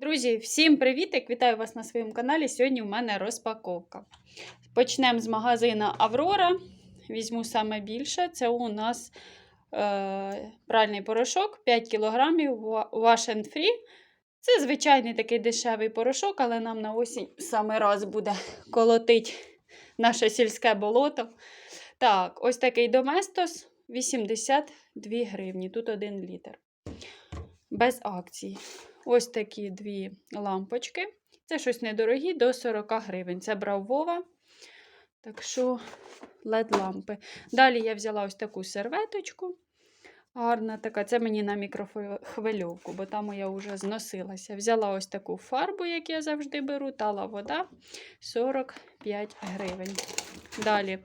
Друзі, всім привітик! Вітаю вас на своєму каналі. Сьогодні у мене розпаковка. Почнемо з магазину Аврора. Візьму саме більше. Це у нас е, пральний порошок 5 кг Wash and Free. Це звичайний такий дешевий порошок, але нам на осінь саме раз буде колотить наше сільське болото. Так, ось такий Доместос 82 гривні. Тут 1 літр. Без акції. Ось такі дві лампочки. Це щось недорогі, до 40 гривень. Це брав Вова. Так що led лампи. Далі я взяла ось таку серветочку. Гарна така, це мені на мікрохвильовку, бо там я вже зносилася. Взяла ось таку фарбу, як я завжди беру, тала вода 45 гривень. Далі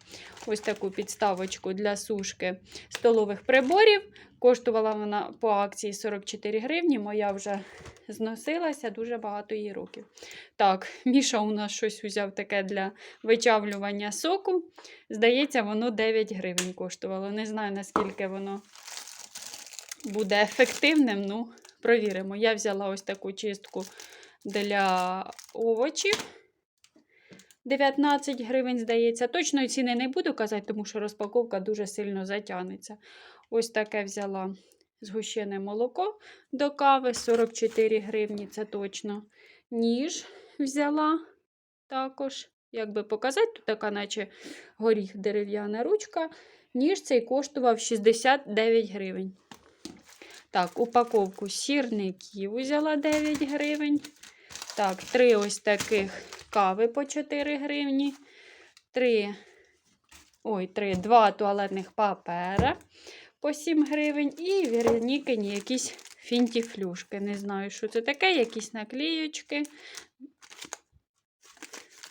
ось таку підставочку для сушки столових приборів. Коштувала вона по акції 44 гривні. Моя вже зносилася дуже багато її років. Так, Міша у нас щось взяв таке для вичавлювання соку. Здається, воно 9 гривень коштувало. Не знаю, наскільки воно буде ефективним. Ну, провіримо. Я взяла ось таку чистку для овочів. 19 гривень, здається. Точної ціни не буду казати, тому що розпаковка дуже сильно затягнеться. Ось таке взяла згущене молоко до кави 44 гривні, це точно. Ніж взяла також. Як би показати, тут така, наче горіх дерев'яна ручка. Ніж цей коштував 69 гривень. Так, упаковку сірників взяла 9 гривень. Так, три ось таких кави по 4 гривні. Три, ой, три, два туалетних папера по 7 гривень. І Веронікині якісь фінтіфлюшки. Не знаю, що це таке, якісь наклеючки.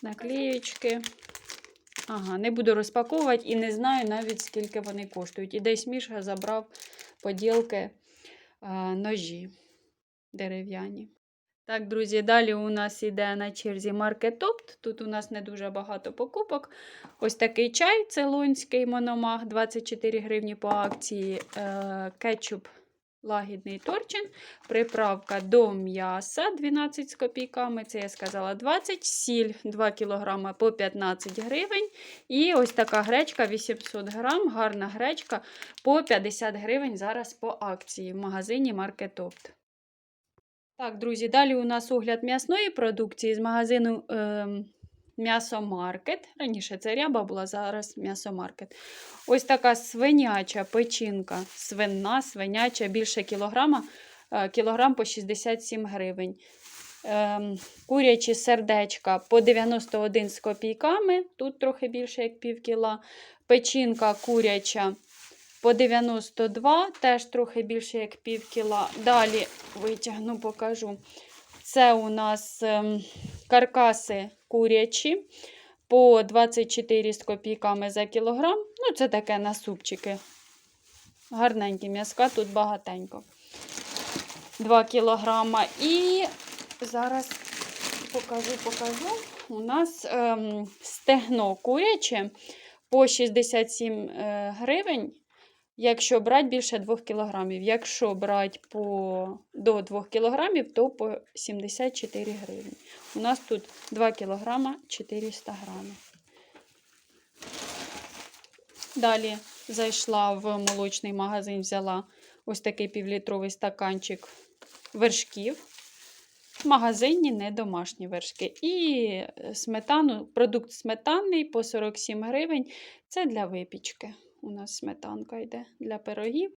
Наклеючки. Ага, не буду розпаковувати і не знаю навіть, скільки вони коштують. І десь Міша забрав поділки ножі дерев'яні. Так, друзі, далі у нас іде на черзі маркетопт. Тут у нас не дуже багато покупок. Ось такий чай цейлонський мономах 24 гривні по акції. Е, кетчуп лагідний торчин. Приправка до м'яса 12 з копійками. Це я сказала 20, сіль 2 кг по 15 гривень. І ось така гречка 800 грам, гарна гречка по 50 гривень. Зараз по акції в магазині Маркетопт. Так, друзі, далі у нас огляд м'ясної продукції з магазину е, М'ясомаркет. Раніше це ряба була, зараз м'ясомаркет. Ось така свиняча печінка, свинна, свиняча, більше кілограма, е, кілограм по 67 гривень. Е, курячі сердечка по 91 з копійками, тут трохи більше, як пів кіла. Печінка куряча по 92, теж трохи більше, як пів кіла. Далі витягну, покажу. Це у нас ем, каркаси курячі по 24 з копійками за кілограм. Ну, це таке на супчики. Гарненькі м'язка, тут багатенько. 2 кілограма. І зараз покажу, покажу. У нас ем, стегно куряче по 67 е, гривень. Якщо брати більше 2 кг. Якщо брати по, до 2 кг, то по 74 гривні. У нас тут 2 кг 400 грамів. Далі зайшла в молочний магазин, взяла ось такий півлітровий стаканчик вершків. В магазині не домашні вершки. І сметану, продукт сметанний по 47 гривень. Це для випічки. У нас сметанка йде для пирогів.